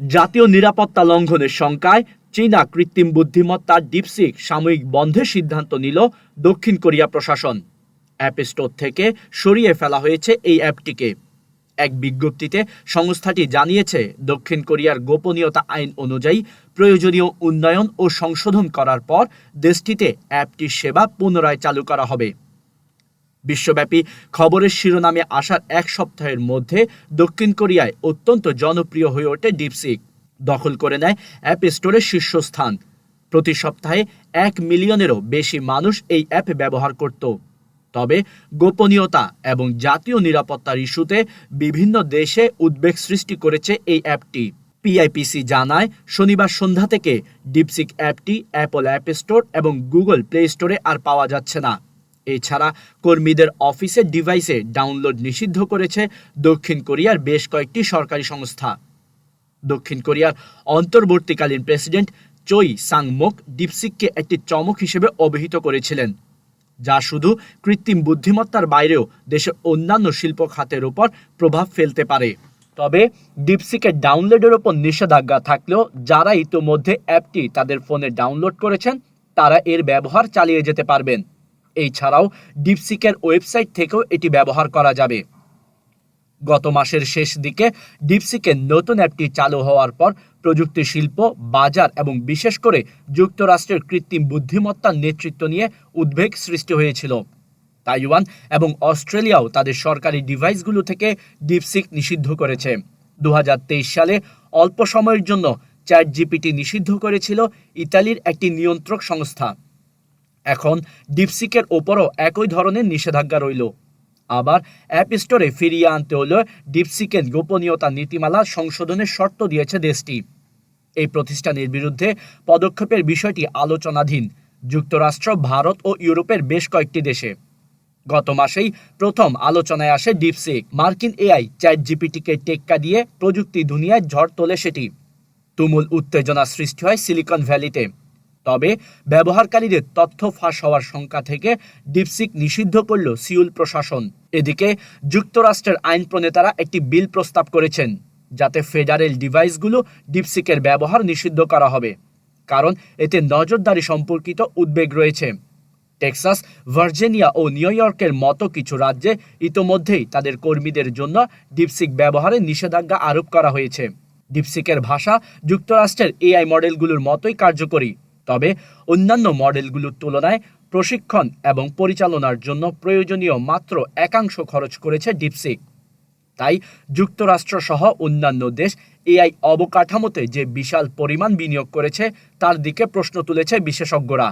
জাতীয় নিরাপত্তা লঙ্ঘনের শঙ্কায় চীনা কৃত্রিম বুদ্ধিমত্তার ডিপসিক সাময়িক বন্ধের সিদ্ধান্ত নিল দক্ষিণ কোরিয়া প্রশাসন। অ্যাপ স্টোর থেকে সরিয়ে ফেলা হয়েছে এই অ্যাপটিকে। এক বিজ্ঞপ্তিতে সংস্থাটি জানিয়েছে, দক্ষিণ কোরিয়ার গোপনীয়তা আইন অনুযায়ী প্রয়োজনীয় উন্নয়ন ও সংশোধন করার পর দেশটিতে অ্যাপটির সেবা পুনরায় চালু করা হবে। বিশ্বব্যাপী খবরের শিরোনামে আসার এক সপ্তাহের মধ্যে দক্ষিণ কোরিয়ায় অত্যন্ত জনপ্রিয় হয়ে ওঠে ডিপসিক দখল করে নেয় অ্যাপ স্টোরের শীর্ষস্থান। প্রতি সপ্তাহে এক মিলিয়নেরও বেশি মানুষ এই অ্যাপ ব্যবহার করত। তবে গোপনীয়তা এবং জাতীয় নিরাপত্তার ইস্যুতে বিভিন্ন দেশে উদ্বেগ সৃষ্টি করেছে এই অ্যাপটি। পিআইপিসি জানায়, শনিবার সন্ধ্যা থেকে ডিপসিক অ্যাপটি অ্যাপল অ্যাপ স্টোর এবং গুগল প্লে স্টোরে আর পাওয়া যাচ্ছে না। এছাড়া কর্মীদের অফিসের ডিভাইসে ডাউনলোড নিষিদ্ধ করেছে দক্ষিণ কোরিয়ার বেশ কয়েকটি সরকারি সংস্থা। দক্ষিণ কোরিয়ার অন্তর্বর্তীকালীন প্রেসিডেন্ট চই সাংমোক ডিপসিককে একটি চমক হিসেবে অভিহিত করেছিলেন, যা শুধু কৃত্রিম বুদ্ধিমত্তার বাইরেও দেশের অন্যান্য শিল্প খাতের ওপর প্রভাব ফেলতে পারে। তবে ডিপসিকের ডাউনলোডের ওপর নিষেধাজ্ঞা থাকলেও যারা ইতোমধ্যে অ্যাপটি তাদের ফোনে ডাউনলোড করেছেন, তারা এর ব্যবহার চালিয়ে যেতে পারবেন। এছাড়াও ডিপসিকের ওয়েবসাইট থেকেও এটি ব্যবহার করা যাবে। গত মাসের শেষ দিকে ডিপসিকের নতুন অ্যাপটি চালু হওয়ার পর প্রযুক্তি শিল্প, বাজার এবং বিশেষ করে যুক্তরাষ্ট্রের কৃত্রিম বুদ্ধিমত্তার নেতৃত্ব নিয়ে উদ্বেগ সৃষ্টি হয়েছিল। তাইওয়ান এবং অস্ট্রেলিয়াও তাদের সরকারি ডিভাইসগুলো থেকে ডিপসিক নিষিদ্ধ করেছে। দু হাজার তেইশ সালে অল্প সময়ের জন্য চ্যাট জিপিটি নিষিদ্ধ করেছিল ইতালির একটি নিয়ন্ত্রক সংস্থা। এখন ডিপসিকের ওপরও একই ধরনের নিষেধাজ্ঞা রইল। আবার অ্যাপ স্টোরে ফিরিয়ে আনতে হলে ডিপসিকের গোপনীয়তা নীতিমালা সংশোধনের শর্ত দিয়েছে দেশটি। এই প্রতিষ্ঠানের বিরুদ্ধে পদক্ষেপের বিষয়টি আলোচনাধীন। যুক্তরাষ্ট্র, ভারত ও ইউরোপের বেশ কয়েকটি দেশে। গত মাসেই প্রথম আলোচনায় আসে ডিপসিক। মার্কিন এআই চ্যাট জিপিটিকে টেক্কা দিয়ে প্রযুক্তি দুনিয়ায় ঝড় তোলে সেটি। তুমুল উত্তেজনা সৃষ্টি হয় সিলিকন ভ্যালিতে। তবে ব্যবহারকারীদের তথ্য ফাঁস হওয়ার শঙ্কা থেকে ডিপসিক নিষিদ্ধ করল সিউল প্রশাসন। এদিকে যুক্তরাষ্ট্রের আইন প্রণেতারা একটি বিল প্রস্তাব করেছেন, যাতে ফেডারেল ডিভাইসগুলো ডিপসিকের ব্যবহার নিষিদ্ধ করা হবে, কারণ এতে নজরদারি সম্পর্কিত উদ্বেগ রয়েছে। টেক্সাস, ভার্জিনিয়া ও নিউ ইয়র্কের মতো কিছু রাজ্যে ইতোমধ্যেই তাদের কর্মীদের জন্য ডিপসিক ব্যবহারে নিষেধাজ্ঞা আরোপ করা হয়েছে। ডিপসিকের ভাষা যুক্তরাষ্ট্রের এআই মডেলগুলোর মতোই কার্যকরী। তবে অন্যান্য মডেলগুলোর তুলনায় প্রশিক্ষণ এবং পরিচালনার জন্য প্রয়োজনীয় মাত্র একাংশ খরচ করেছে ডিপসিক তাই যুক্তরাষ্ট্রসহ অন্যান্য দেশ এআই অবকাঠামোতে যে বিশাল পরিমাণ বিনিয়োগ করেছে, তার দিকে প্রশ্ন তুলেছে বিশেষজ্ঞরা।